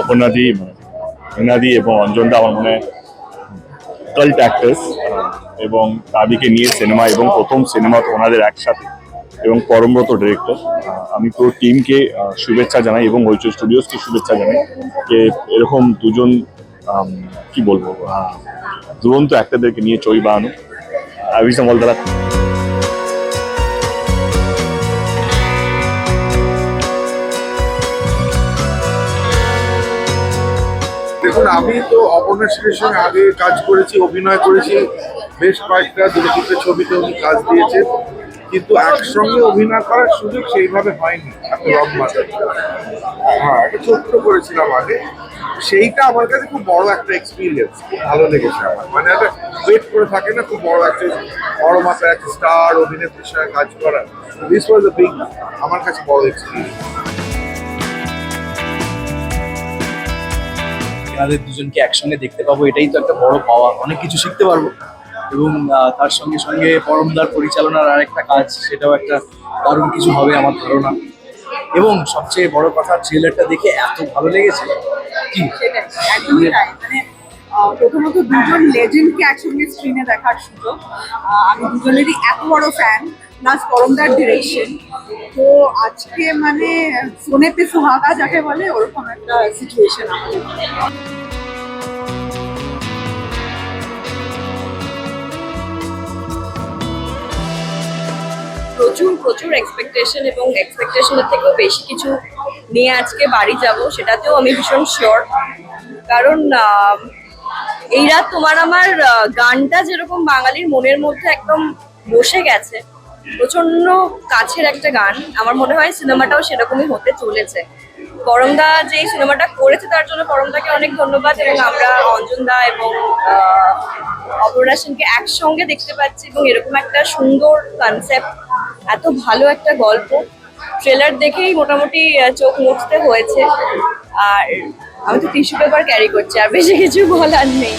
অপর্ণাদি হিনাদি এবং অঞ্জনদা আমার মনে কাল্ট অ্যাক্টার্স এবং তাদেরকে নিয়ে সিনেমা এবং প্রথম সিনেমা তো ওনাদের একসাথে, এবং পরমব্রত ডিরেক্টর আমি পুরো টিমকে শুভেচ্ছা জানাই এবং হইচই স্টুডিওসকে শুভেচ্ছা জানাই যে এরকম দুজন কি বলব দুরন্ত অ্যাক্টারদেরকে নিয়ে চই বানানো। আই উইশ অল দেখুন, আমি তো অপর্ণা সেনের সঙ্গে আগে কাজ করেছি, অভিনয় করেছি, বেশ কয়েকটা দূরচিত্র ছবিতে উনি কাজ দিয়েছেন, কিন্তু একসঙ্গে অভিনয় করার সুযোগ সেইভাবে হয়নি হ্যাঁ একটা ছোট্ট করেছিলাম আগে, সেইটা আমার কাছে খুব বড় একটা এক্সপিরিয়েন্স খুব ভালো লেগেছে আমার। মানে একটা ওয়েট করে থাকে না, খুব বড় একটা বড় মাপের একটা স্টার অভিনেত্রীর সঙ্গে কাজ করা দিস ওয়াজ আ বিগ আমার কাছে বড় এক্সপিরিয়েন্স এনাদের দুজনকে একসঙ্গে দেখতে পাবো, এটাই তো একটা বড় পাওয়া। অনেক কিছু শিখতে পারব। এবং তার সঙ্গে সঙ্গে পরমদার পরিচালনার আরেকটা কাজ, সেটাও একটা দারুণ কিছু হবে আমার ধারণা। এবং সবচেয়ে বড় কথা ট্রেলারটা দেখে এত ভালো লেগেছে। কি? মানে প্রথমত দুজন লেজেন্ডকে একসঙ্গে স্ক্রিনে দেখার সুযোগ। আমি দুজনেরই এত বড় ফ্যান প্লাস করমদার ডিরেকশন তো আজকে মানে সোনেতে সোহাগা যাকে বলে ওরকম একটা সিচুয়েশন প্রচুর প্রচুর এক্সপেকটেশন এবং এক্সপেকটেশনের থেকেও বেশি কিছু নিয়ে আজকে বাড়ি যাব সেটাতেও আমি ভীষণ শিওর কারণ আহ, এই রাত তোমার আমার গানটা যেরকম বাঙালির মনের মধ্যে একদম বসে গেছে প্রচণ্ড কাছের একটা গান। আমার মনে হয় সিনেমাটাও সেরকমই হতে চলেছে। করমদা যে সিনেমাটা করেছে, তার জন্য করমদাকে অনেক ধন্যবাদ এবং আমরা অঞ্জনদা এবং অপর্ণা সেনকে একসঙ্গে দেখতে পাচ্ছি এবং এরকম একটা সুন্দর কনসেপ্ট এত ভালো একটা গল্প। ট্রেলার দেখেই মোটামুটি চোখ মুছতে হয়েছে। আর আমি তো টিস্যু পেপার ক্যারি করছি, আর বেশি কিছু বলার নেই।